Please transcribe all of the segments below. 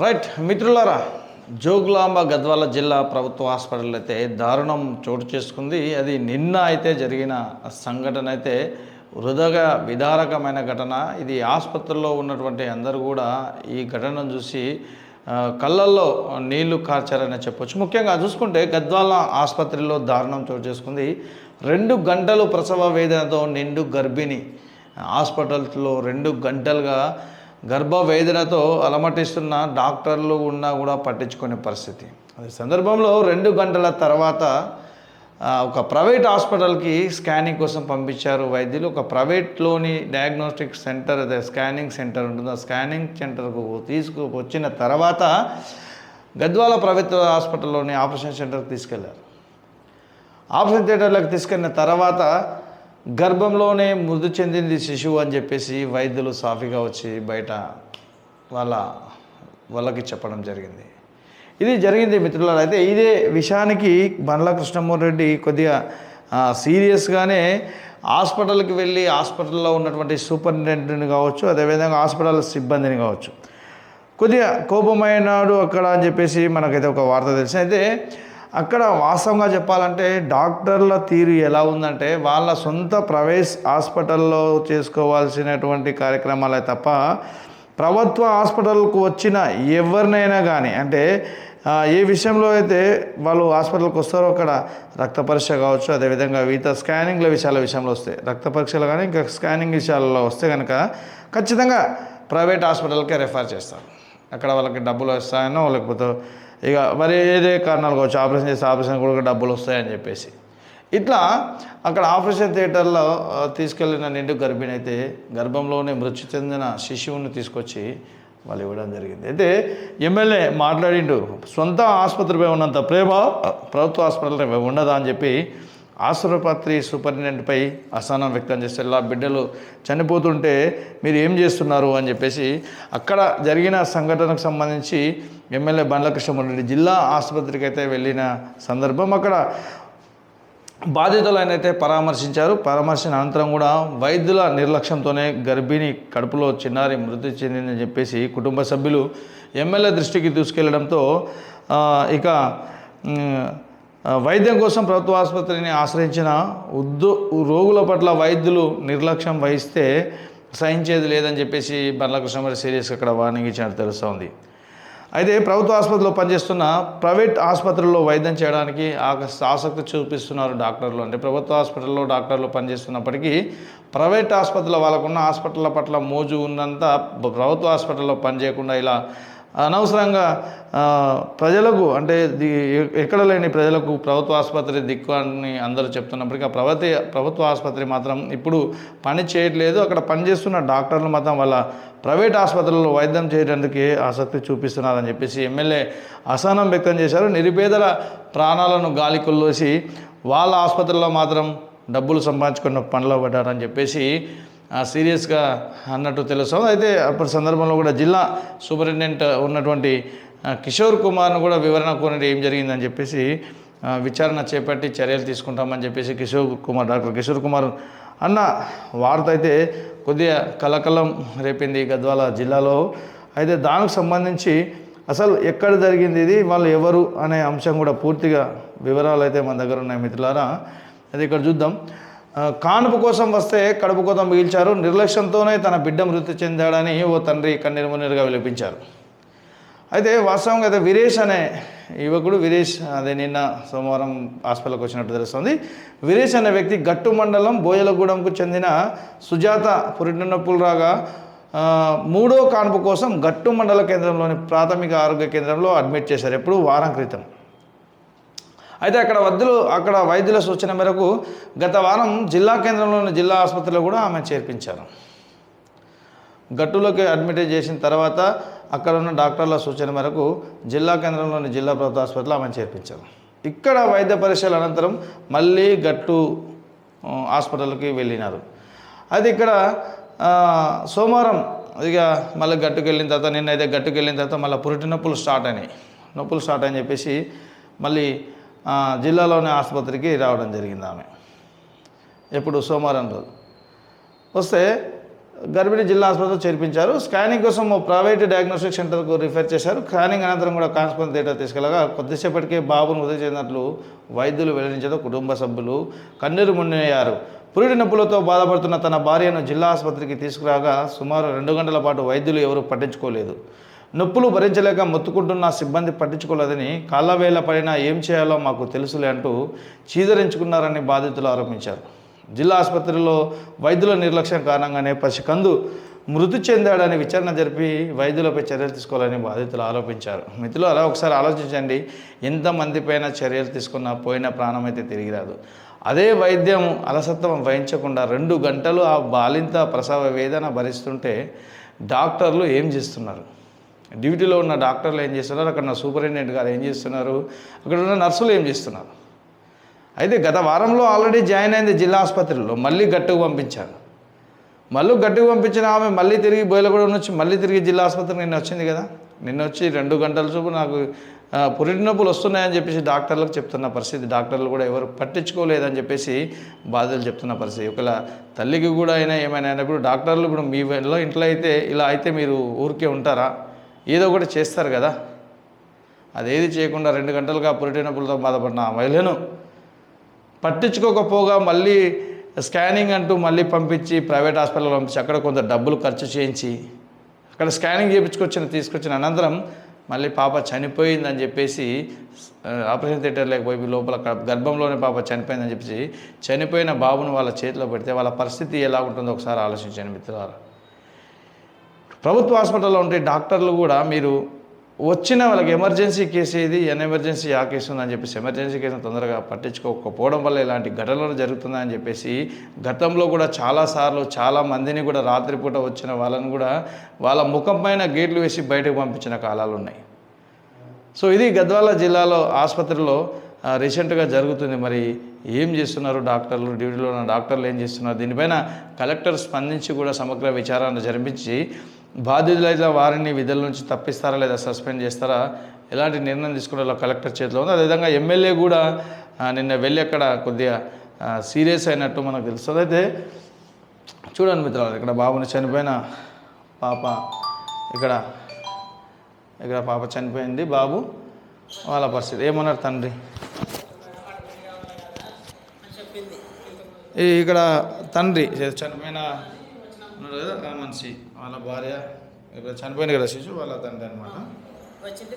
Right మిత్రులారా జోగులాంబ గద్వాల జిల్లా ప్రభుత్వ హాస్పిటల్ అయితే దారుణం చోటు చేసుకుంది. అది నిన్న అయితే జరిగిన సంఘటన అయితే వృధగా విదారకమైన ఘటన. ఇది ఆసుపత్రిలో ఉన్నటువంటి అందరూ కూడా ఈ ఘటనను చూసి కళ్ళల్లో నీళ్ళు కార్చారని చెప్పొచ్చు. ముఖ్యంగా చూసుకుంటే గద్వాల ఆసుపత్రిలో దారుణం చోటు చేసుకుంది. రెండు గంటలు ప్రసవ వేదనతో నిండు గర్భిణి హాస్పిటల్లో రెండు గంటలుగా గర్భవేదనతో అలమటిస్తున్న డాక్టర్లు ఉన్నా కూడా పట్టించుకునే పరిస్థితి. అదే సందర్భంలో రెండు గంటల తర్వాత ఒక ప్రైవేట్ హాస్పిటల్కి స్కానింగ్ కోసం పంపించారు వైద్యులు. ఒక ప్రైవేట్లోని డయాగ్నోస్టిక్ సెంటర్ అదే స్కానింగ్ సెంటర్ ఉంటుంది. ఆ స్కానింగ్ సెంటర్కు తీసుకువచ్చిన తర్వాత గద్వాల ప్రభుత్వ హాస్పిటల్లోని ఆపరేషన్ సెంటర్కి తీసుకెళ్ళారు. ఆపరేషన్ థియేటర్లకు తీసుకెళ్ళిన తర్వాత గర్భంలోనే మృతి చెందింది శిశువు అని చెప్పేసి వైద్యులు సాఫీగా వచ్చి బయట వాళ్ళ వాళ్ళకి చెప్పడం జరిగింది. ఇది జరిగింది మిత్రులారా. అయితే ఇదే విషయానికి బండ్ల కృష్ణమోహన్ రెడ్డి కొద్దిగా సీరియస్గానే హాస్పిటల్కి వెళ్ళి హాస్పిటల్లో ఉన్నటువంటి సూపరింటెండెంట్ని కావచ్చు అదేవిధంగా హాస్పిటల్ సిబ్బందిని కావచ్చు. కొద్దిగా కోపమైనాడు అక్కడ అని చెప్పేసి మనకైతే ఒక వార్త తెలిసి అయితే అక్కడ వాస్తవంగా చెప్పాలంటే డాక్టర్ల తీరు ఎలా ఉందంటే వాళ్ళ సొంత ప్రైవేట్ హాస్పిటల్లో చేసుకోవాల్సినటువంటి కార్యక్రమాలే తప్ప ప్రభుత్వ హాస్పిటల్కు వచ్చిన ఎవరినైనా కానీ అంటే ఏ విషయంలో అయితే వాళ్ళు హాస్పిటల్కి వస్తారో అక్కడ రక్త పరీక్ష కావచ్చు అదేవిధంగా వివిధ స్కానింగ్ల విషయాల విషయంలో వస్తాయి రక్త పరీక్షలు కానీ ఇంకా స్కానింగ్ విషయాలలో వస్తే కనుక ఖచ్చితంగా ప్రైవేట్ హాస్పిటల్కే రెఫర్ చేస్తారు. అక్కడ వాళ్ళకి డబ్బులు వస్తాయనో లేకపోతే ఇక మరి ఏదే కారణాలు కావచ్చు ఆపరేషన్ చేస్తే ఆపరేషన్ కూడా డబ్బులు వస్తాయని చెప్పేసి. ఇట్లా అక్కడ ఆపరేషన్ థియేటర్లో తీసుకెళ్ళిన నిండు గర్భిణి అయితే గర్భంలోనే మృతి చెందిన శిశువుని తీసుకొచ్చి వాళ్ళు ఇవ్వడం జరిగింది. అయితే ఎమ్మెల్యే మాట్లాడిండు సొంత ఆసుపత్రిపై ఉన్నంత ప్రేమ ప్రభుత్వ ఆసుపత్రిపై ఉండదా అని చెప్పి ఆసుపత్రి సూపరింటెండెంట్పై అసహనం వ్యక్తం చేస్తే ఇలా బిడ్డలు చనిపోతుంటే మీరు ఏం చేస్తున్నారు అని చెప్పేసి అక్కడ జరిగిన సంఘటనకు సంబంధించి ఎమ్మెల్యే బండ్ల కృష్ణమూర్తి జిల్లా ఆసుపత్రికి అయితే వెళ్ళిన సందర్భం అక్కడ బాధితులను అయితే పరామర్శించారు. పరామర్శన అనంతరం కూడా వైద్యుల నిర్లక్ష్యంతోనే గర్భిణి కడుపులో చిన్నారి మృతి చెందిందని చెప్పేసి కుటుంబ సభ్యులు ఎమ్మెల్యే దృష్టికి తీసుకెళ్ళడంతో ఇక వైద్యం కోసం ప్రభుత్వ ఆసుపత్రిని ఆశ్రయించిన ఉద్దు రోగుల పట్ల వైద్యులు నిర్లక్ష్యం వహిస్తే సహించేది లేదని చెప్పేసి బండ్ల కృష్ణమరి సీరియస్గా అక్కడ వార్నింగ్ ఇచ్చినట్టు తెలుస్తోంది. అయితే ప్రభుత్వ ఆసుపత్రిలో పనిచేస్తున్న ప్రైవేట్ ఆసుపత్రుల్లో వైద్యం చేయడానికి ఆసక్తి చూపిస్తున్నారు డాక్టర్లు. అంటే ప్రభుత్వ ఆసుపత్రిలో డాక్టర్లు పనిచేస్తున్నప్పటికీ ప్రైవేట్ ఆసుపత్రిలో వాళ్ళకున్న హాస్పిటల్ల పట్ల మోజు ఉన్నంత ప్రభుత్వ హాస్పిటల్లో పనిచేయకుండా ఇలా అనవసరంగా ప్రజలకు అంటే ది- ఎక్కడ లేని ప్రజలకు ప్రభుత్వ ఆసుపత్రి దిక్కు అని అందరూ చెప్తున్నప్పటికీ ఆ ప్రభుత్వ ప్రభుత్వ ఆసుపత్రి మాత్రం ఇప్పుడు పని చేయట్లేదు. అక్కడ పనిచేస్తున్న డాక్టర్లు మాత్రం వాళ్ళ ప్రైవేట్ ఆసుపత్రుల్లో వైద్యం చేయడానికి ఆసక్తి చూపిస్తున్నారని చెప్పేసి ఎమ్మెల్యే అసహనం వ్యక్తం చేశారు. నిరుపేదల ప్రాణాలను గాలికొల్లోసి వాళ్ళ ఆసుపత్రిలో మాత్రం డబ్బులు సంపాదించుకున్న పనిలో పడ్డారని చెప్పేసి సీరియస్గా అన్నట్టు తెలుస్తుంది అయితే అప్పటి సందర్భంలో కూడా జిల్లా సూపరింటెండెంట్ ఉన్నటువంటి కిషోర్ కుమార్ను కూడా వివరణ కోరినట్టు ఏం జరిగిందని చెప్పేసి విచారణ చేపట్టి చర్యలు తీసుకుంటామని చెప్పేసి కిషోర్ కుమార్ డాక్టర్ కిషోర్ కుమార్ అన్న వార్త అయితే కొద్దిగా కలకలం రేపింది గద్వాల జిల్లాలో. అయితే దానికి సంబంధించి అసలు ఎక్కడ జరిగింది ఇది వాళ్ళు ఎవరు అనే అంశం కూడా పూర్తిగా వివరాలు అయితే మన దగ్గర ఉన్నాయి మిత్రులారా. అది ఇక్కడ చూద్దాం. కానుపు కోసం వస్తే కడుపు కోసం మిగిల్చారు నిర్లక్ష్యంతోనే తన బిడ్డ మృతి చెందాడని ఓ తండ్రి కన్నీరుమున్నీరుగా విలపించారు. అయితే వాస్తవంగా అయితే వీరేష్ అనే యువకుడు వీరేష్ అదే నిన్న సోమవారం హాస్పిటల్కి వచ్చినట్టు తెలుస్తుంది. వీరేష్ అనే వ్యక్తి గట్టు మండలం బోయలగూడెంకు చెందిన సుజాత పురిటినొప్పులు రాగా మూడో కాన్పు కోసం గట్టు మండల కేంద్రంలోని ప్రాథమిక ఆరోగ్య కేంద్రంలో అడ్మిట్ చేశారు. ఎప్పుడు వారం క్రితం. అయితే అక్కడ వద్దులు అక్కడ వైద్యుల సూచన మేరకు గత వారం జిల్లా కేంద్రంలోని జిల్లా ఆసుపత్రిలో కూడా ఆమె చేర్పించారు. గట్టులోకి అడ్మిట్ చేసిన తర్వాత అక్కడ ఉన్న డాక్టర్ల సూచన మేరకు జిల్లా కేంద్రంలోని జిల్లా ప్రభుత్వ ఆసుపత్రిలో ఆమె చేర్పించారు. ఇక్కడ వైద్య పరీక్షల అనంతరం మళ్ళీ గట్టు హాస్పిటల్కి వెళ్ళినారు. అది ఇక్కడ సోమవారం ఇక మళ్ళీ గట్టుకు వెళ్ళిన తర్వాత నిన్నైతే గట్టుకు వెళ్ళిన తర్వాత మళ్ళీ పురిటి నొప్పులు స్టార్ట్ అయినాయి. నొప్పులు స్టార్ట్ అని చెప్పేసి మళ్ళీ జిల్లాలోని ఆసుపత్రికి రావడం జరిగింది ఆమె. ఎప్పుడు సోమవారం రోజు. వస్తే గర్భిణి జిల్లా ఆసుపత్రిలో చేర్పించారు. స్కానింగ్ కోసం ప్రైవేట్ డయాగ్నోస్టిక్ సెంటర్కు రిఫర్ చేశారు. స్కానింగ్ అనంతరం కూడా కాన్స్పన్ థియేటర్ తీసుకెళ్ళగా కొద్దిసేపటికే బాబును మృతి చెందినట్లు వైద్యులు వెల్లడించడం కుటుంబ సభ్యులు కన్నీరు మున్నయ్యారు పురిటి నొప్పులతో బాధపడుతున్న తన భార్యను జిల్లా ఆసుపత్రికి తీసుకురాగా సుమారు రెండు గంటల పాటు వైద్యులు ఎవరూ పట్టించుకోలేదు. నొప్పులు భరించలేక మొత్తుకుంటున్న సిబ్బంది పట్టించుకోలేదని కాళ్ళవేళ పడినా ఏం చేయాలో మాకు తెలుసులే అంటూ చీదరించుకున్నారని బాధితులు ఆరోపించారు. జిల్లా ఆసుపత్రిలో వైద్యుల నిర్లక్ష్యం కారణంగానే పసికందు మృతి చెందాడని విచారణ జరిపి వైద్యులపై చర్యలు తీసుకోవాలని బాధితులు ఆరోపించారు. మిత్రులు అలా ఒకసారి ఆలోచించండి. ఎంతమంది పైన చర్యలు తీసుకున్నా పోయిన ప్రాణం అయితే తిరిగి రాదు. అదే వైద్యం అలసత్వం వహించకుండా రెండు గంటలు ఆ బాలింత ప్రసవ వేదన భరిస్తుంటే డాక్టర్లు ఏం చేస్తున్నారు? డ్యూటీలో ఉన్న డాక్టర్లు ఏం చేస్తున్నారు? అక్కడ ఉన్న సూపరింటెండెంట్ గారు ఏం చేస్తున్నారు? అక్కడ ఉన్న నర్సులు ఏం చేస్తున్నారు? అయితే గత వారంలో ఆల్రెడీ జాయిన్ అయింది జిల్లా ఆసుపత్రిలో మళ్ళీ గట్టుకు పంపించారు. మళ్ళీ గట్టుకు పంపించిన ఆమె మళ్ళీ తిరిగి బోయలగూడ నుంచి మళ్ళీ తిరిగి జిల్లా ఆసుపత్రికి నిన్న వచ్చింది కదా? నిన్న వచ్చి రెండు గంటల చూపు నాకు పురిటి నొప్పులు వస్తున్నాయని చెప్పేసి డాక్టర్లకు చెప్తున్న పరిస్థితి. డాక్టర్లు కూడా ఎవరు పట్టించుకోలేదని చెప్పేసి బాధలు చెప్తున్న పరిస్థితి. ఒకవేళ తల్లికి కూడా అయినా ఏమైనా అయినప్పుడు డాక్టర్లు ఇప్పుడు మీ ఇంట్లో ఇంట్లో అయితే ఇలా అయితే మీరు ఊరికే ఉంటారా? ఏదో ఒకటి చేస్తారు కదా. అదేది చేయకుండా రెండు గంటలుగా పురిటినప్పులతో బాధపడిన ఆ మహిళను పట్టించుకోకపోగా మళ్ళీ స్కానింగ్ అంటూ మళ్ళీ పంపించి ప్రైవేట్ హాస్పిటల్లో పంపించి అక్కడ కొంత డబ్బులు ఖర్చు చేయించి అక్కడ స్కానింగ్ చేయించుకొచ్చిన తీసుకొచ్చిన అనంతరం మళ్ళీ పాప చనిపోయిందని చెప్పేసి ఆపరేషన్ థియేటర్ లేకపోయి లోపల గర్భంలోనే పాప చనిపోయిందని చెప్పేసి చనిపోయిన బాబును వాళ్ళ చేతిలో పెడితే వాళ్ళ పరిస్థితి ఎలా ఉంటుందో ఒకసారి ఆలోచించండి మిత్రులారా. ప్రభుత్వ హాస్పిటల్లో ఉంటే డాక్టర్లు కూడా మీరు వచ్చిన వాళ్ళకి ఎమర్జెన్సీ కేసు ఏది? ఎన్ ఎమర్జెన్సీ ఆ కేసు ఉందని చెప్పేసి ఎమర్జెన్సీ కేసును తొందరగా పట్టించుకోకపోవడం వల్ల ఇలాంటి ఘటనలు జరుగుతుందని చెప్పేసి గతంలో కూడా చాలాసార్లు చాలా మందిని కూడా రాత్రిపూట వచ్చిన వాళ్ళని కూడా వాళ్ళ ముఖం పైన గేట్లు వేసి బయటకు పంపించిన కాలాలు ఉన్నాయి. సో ఇది గద్వాల జిల్లాలో ఆసుపత్రిలో రీసెంట్గా జరుగుతుంది. మరి ఏం చేస్తున్నారు డాక్టర్లు? డ్యూటీలో ఉన్న డాక్టర్లు ఏం చేస్తున్నారు? దీనిపైన కలెక్టర్ స్పందించి కూడా సమగ్ర విచారణ జరిపించి బాధితులైతే వారిని విధుల నుంచి తప్పిస్తారా లేదా సస్పెండ్ చేస్తారా? ఎలాంటి నిర్ణయం తీసుకునేలా కలెక్టర్ చేతిలో ఉంది. అదేవిధంగా ఎమ్మెల్యే కూడా నిన్న వెళ్ళి అక్కడ కొద్దిగా సీరియస్ అయినట్టు మనకు తెలుస్తుంది. అయితే చూడండి మిత్రులు ఇక్కడ బాబుని చనిపోయిన పాప ఇక్కడ ఇక్కడ పాప చనిపోయింది బాబు. వాళ్ళ పరిస్థితి ఏమన్నారు తండ్రి? ఈ ఇక్కడ తండ్రి చనిపోయిన ఉన్నాడు కదా ఆ మనిషి వాళ్ళ భార్య ఇక్కడ చనిపోయింది కదా శిశు వాళ్ళ తండ్రి అనమాట వచ్చింటే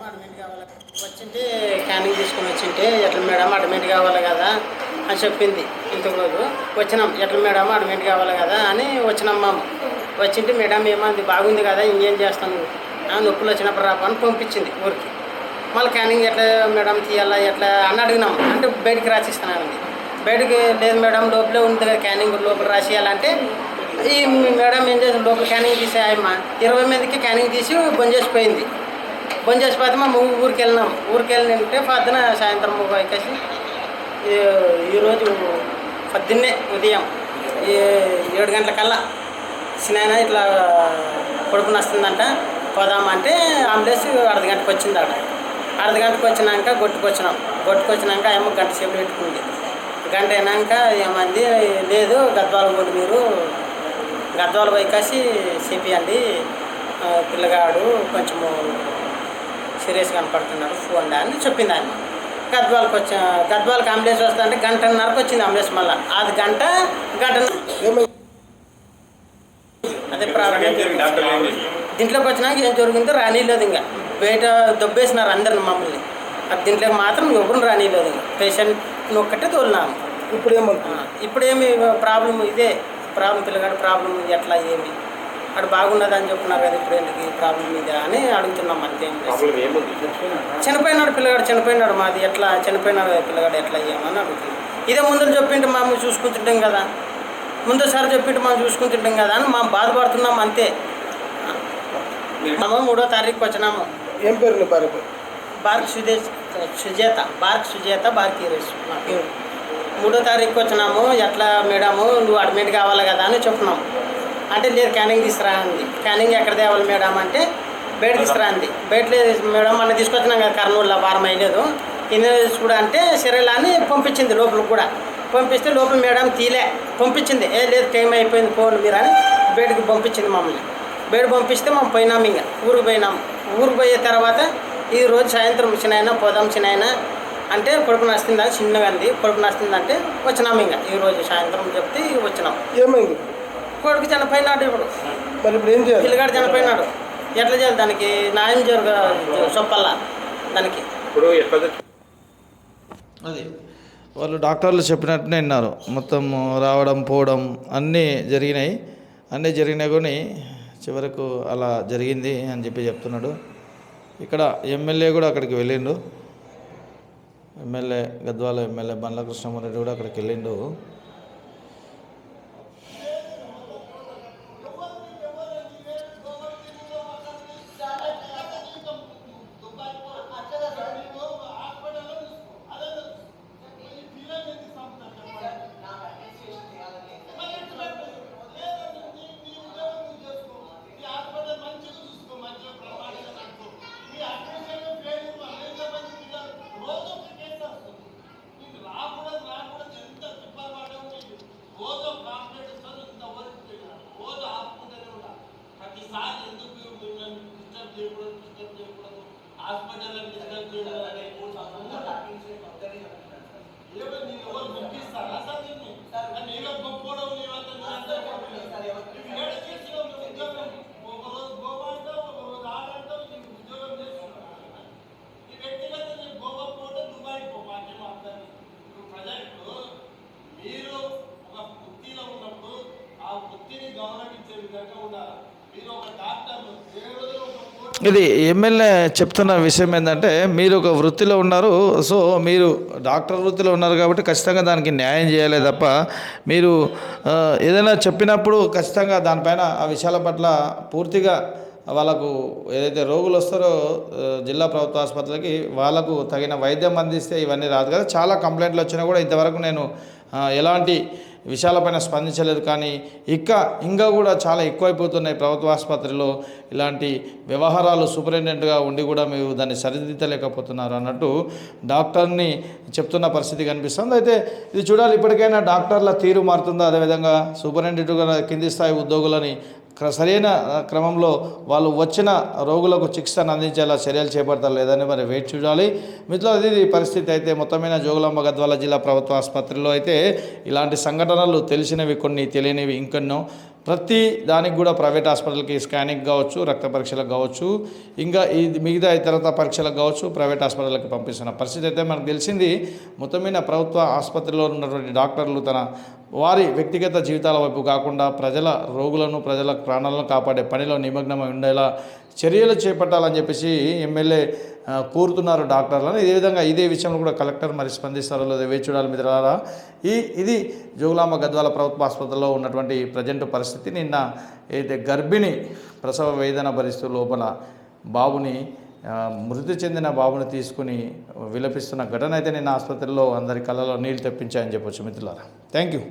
అడ్మిట్ కావాలి? వచ్చింటే క్యానింగ్ తీసుకొని వచ్చింటే ఎట్లా మేడం అడ్మిట్ కావాలి కదా అని చెప్పింది ఇంతకురోజు వచ్చినాం ఎట్లా మేడం అడ్మిట్ కావాలి కదా అని వచ్చినాం మేము. వచ్చింటే మేడం ఏమంది బాగుంది కదా ఇంకేం చేస్తాను ఆ, నొప్పులు వచ్చినప్పుడు రాప అని పంపించింది ఊరికి. మళ్ళీ క్యానింగ్ ఎట్లా మేడం తీయాలా ఎట్లా అని అడిగినాం. అంటే బయటికి రాసిస్తున్నానండి బయటికి లేదు మేడం లోపలే ఉంది కదా క్యానింగ్ లోపల రాసేయాలంటే ఈ మేడం ఏం చేసింది? లోపల క్యానింగ్ తీసే ఆయమ్మ. ఇరవై మందికి క్యానింగ్ తీసి బంద్ చేసిపోయింది బంద్ చేసిపోతే మా ఊ- ఊరికి వెళ్ళినాం. ఊరికి వెళ్ళింటే పొద్దున సాయంత్రం ఎక్కేసి ఈరోజు పొద్దున్నే ఉదయం ఈ ఏడు గంటల కల్లా సినాయన ఇట్లా కొడుకుని వస్తుందంట. పోదామంటే అంబులెన్స్ అర్ధ గంటకు వచ్చింది అక్కడ అర్ధ గంటకు వచ్చినాక గొట్టుకొచ్చినాం గొట్టుకొచ్చినాక ఏమో గంట సేపు పెట్టుకుంది. గంట అయినాక ఏమంది? లేదు గద్వాల మీరు. గద్వాల పోయి కాసి చేపియండి ఆ, పిల్లగాడు కొంచెము సీరియస్ కనపడుతున్నాడు ఫోన్ అని చెప్పింది ఆయన గద్వాలకు వచ్చా గద్వాలకు అంబులెన్స్ వస్తా అంటే గంటన్నరకు వచ్చింది అంబులెన్స్ మళ్ళీ. అది గంట గంట అదే ప్రాబ్లం. దీంట్లోకి వచ్చినాక ఏం జరిగిందో రానిలేదు ఇంకా. బయట దొబ్బేసినారు అందరిని మమ్మల్ని. అది దీంట్లోకి మాత్రం ఎవరు రానిలేదు ఇంకా. పేషెంట్ ఒక్కటే తోలినాము. ఇప్పుడు ఏమంటుంది ఆ, ఇప్పుడేమి ప్రాబ్లం ఇదే. ప్రాబ్లం పిల్లగాడు ప్రాబ్లం ఎట్లా ఏమి అక్కడ బాగున్నది అని చెప్తున్నారు కదా ఇప్పుడు ఎందుకు ఈ ప్రాబ్లం ఇది అని అడుగుతున్నాం అంతేం. చనిపోయినాడు పిల్లగాడు చనిపోయినాడు మాది ఎట్లా? చనిపోయినాడు కదా పిల్లగాడు ఎట్లా ఏమని అడుగుతున్నాం. ఇదే ముందు చెప్పింటే మేము చూసుకుంటుంటాం కదా. ముందుసారి చెప్పింటే మనం చూసుకుంటుంటాం కదా అని మేము బాధపడుతున్నాం అంతే. మేము మూడో తారీఖుకి వచ్చినాము. ఏం పేరు బార్క్ సుదేశ్ సుజేత బార్క్ సుజేత బార్క్ హీరోస్ నా పేరు మూడో తారీఖుకి వచ్చినాము. ఎట్లా మేడము? నువ్వు అడ్మిట్ కావాలి కదా అని చెప్తున్నాం అంటే లేదు క్యానింగ్ తీసుకురా అంది. క్యానింగ్ ఎక్కడ తేవాలి మేడం అంటే బయట తీసుకురా అంది. బయట మేడం మన తీసుకొచ్చినాం కదా కర్నూలులో వారం అయ్యలేదు కింద కూడా అంటే సరేలా అని పంపించింది లోపలికి కూడా. పంపిస్తే లోపల మేడం తీలే. పంపించింది. ఏ లేదు టైం అయిపోయింది ఫోన్ మీరు అని బయటకు పంపించింది మమ్మల్ని. బయట పంపిస్తే మేము పోయినాం ఇంకా. ఊరికి పోయినాం. ఊరికి పోయే తర్వాత ఈ రోజు సాయంత్రం చిన్న పోదాం చిన్న అంటే కొడుకు నచ్చిందా చిన్నగా అంది కొడుకు నచ్చిందంటే వచ్చినాం ఇంకా. ఈ రోజు సాయంత్రం చెప్తే వచ్చినాం. ఏమైంది? కొడుకు చనిపోయినాడు ఇప్పుడు. మరి ఇప్పుడు ఏం చేయాలి? పిల్లగాడు చనిపోయినాడు. ఎట్లా చేయాలి దానికి? న్యాయం జరగ చెప్పాలా దానికి. ఇప్పుడు అది. వాళ్ళు డాక్టర్లు చెప్పినట్టునే విన్నారు. మొత్తం రావడం పోవడం అన్నీ జరిగినాయి. అన్నీ జరిగినాయి కానీ చివరకు అలా జరిగింది అని చెప్పి చెప్తున్నాడు. ఇక్కడ ఎమ్మెల్యే కూడా అక్కడికి వెళ్ళిండు. ఎమ్మెల్యే గద్వాల ఎమ్మెల్యే బండ్ల కృష్ణమూర్తి కూడా అక్కడికి వెళ్ళిండు. ఇది ఎమ్మెల్యే చెప్తున్న విషయం ఏంటంటే మీరు ఒక వృత్తిలో ఉన్నారు సో మీరు డాక్టర్ వృత్తిలో ఉన్నారు కాబట్టి ఖచ్చితంగా దానికి న్యాయం చేయాలి తప్ప మీరు ఏదైనా చెప్పినప్పుడు ఖచ్చితంగా దానిపైన ఆ విషయాల పట్ల పూర్తిగా వాళ్ళకు ఏదైతే రోగులు వస్తారో జిల్లా ప్రభుత్వ ఆసుపత్రికి వాళ్ళకు తగిన వైద్యం అందిస్తే ఇవన్నీ రాదు కదా. చాలా కంప్లైంట్లు వచ్చినా కూడా ఇంతవరకు నేను ఎలాంటి విషయాలపైన స్పందించలేదు కానీ ఇంకా ఇంకా కూడా చాలా ఎక్కువైపోతున్నాయి ప్రభుత్వ ఆసుపత్రిలో. ఇలాంటి వ్యవహారాలు సూపరింటెండెంట్గా ఉండి కూడా మీరు దాన్ని సరిదిద్దలేకపోతున్నారు అన్నట్టు డాక్టర్ని చెప్తున్న పరిస్థితి కనిపిస్తుంది. అయితే ఇది చూడాలి ఇప్పటికైనా డాక్టర్ల తీరు మారుతుందా? అదేవిధంగా సూపరింటెండెంట్గా కింది స్థాయి ఉద్యోగులని సరైన క్రమంలో వాళ్ళు వచ్చిన రోగులకు చికిత్సను అందించేలా చర్యలు చేపడతారు లేదని మరి వెయిట్ చూడాలి. మిత్రులు ఇది పరిస్థితి అయితే మొత్తమైన జోగులాంబ గద్వాల జిల్లా ప్రభుత్వ ఆసుపత్రిలో అయితే ఇలాంటి సంఘటనలు తెలిసినవి కొన్ని తెలియనివి ఇంకెన్నో. ప్రతి దానికి కూడా ప్రైవేట్ హాస్పిటల్కి స్కానింగ్ కావచ్చు రక్త పరీక్షలకు కావచ్చు ఇంకా ఈ మిగతా ఇతరత పరీక్షలకు కావచ్చు ప్రైవేట్ హాస్పిటల్కి పంపిస్తున్న పరిస్థితి అయితే మనకు తెలిసింది. మొత్తమైన ప్రభుత్వ ఆసుపత్రిలో ఉన్నటువంటి డాక్టర్లు తన వారి వ్యక్తిగత జీవితాల వైపు కాకుండా ప్రజల రోగులను ప్రజల ప్రాణాలను కాపాడే పనిలో నిమగ్నమై ఉండేలా చర్యలు చేపట్టాలని చెప్పేసి ఎమ్మెల్యే కోరుతున్నారు డాక్టర్లను. ఇదే విధంగా ఇదే విషయంలో కూడా కలెక్టర్ మరి స్పందిస్తారో. లేదా వేచి చూడాలి మిత్రులారా. ఈ ఇది జోగులాంబ గద్వాల ప్రభుత్వ ఆసుపత్రిలో ఉన్నటువంటి ప్రజెంట్ పరిస్థితి. నిన్న ఏదైతే గర్భిణి ప్రసవ వేదన భరిస్తూ లోపల బాబుని మృతి చెందిన బాబుని తీసుకుని విలపిస్తున్న ఘటన అయితే నేను ఆసుపత్రిలో అందరి కళ్ళలో నీళ్ళు తెప్పించాయని చెప్పొచ్చు మిత్రులారా. Thank you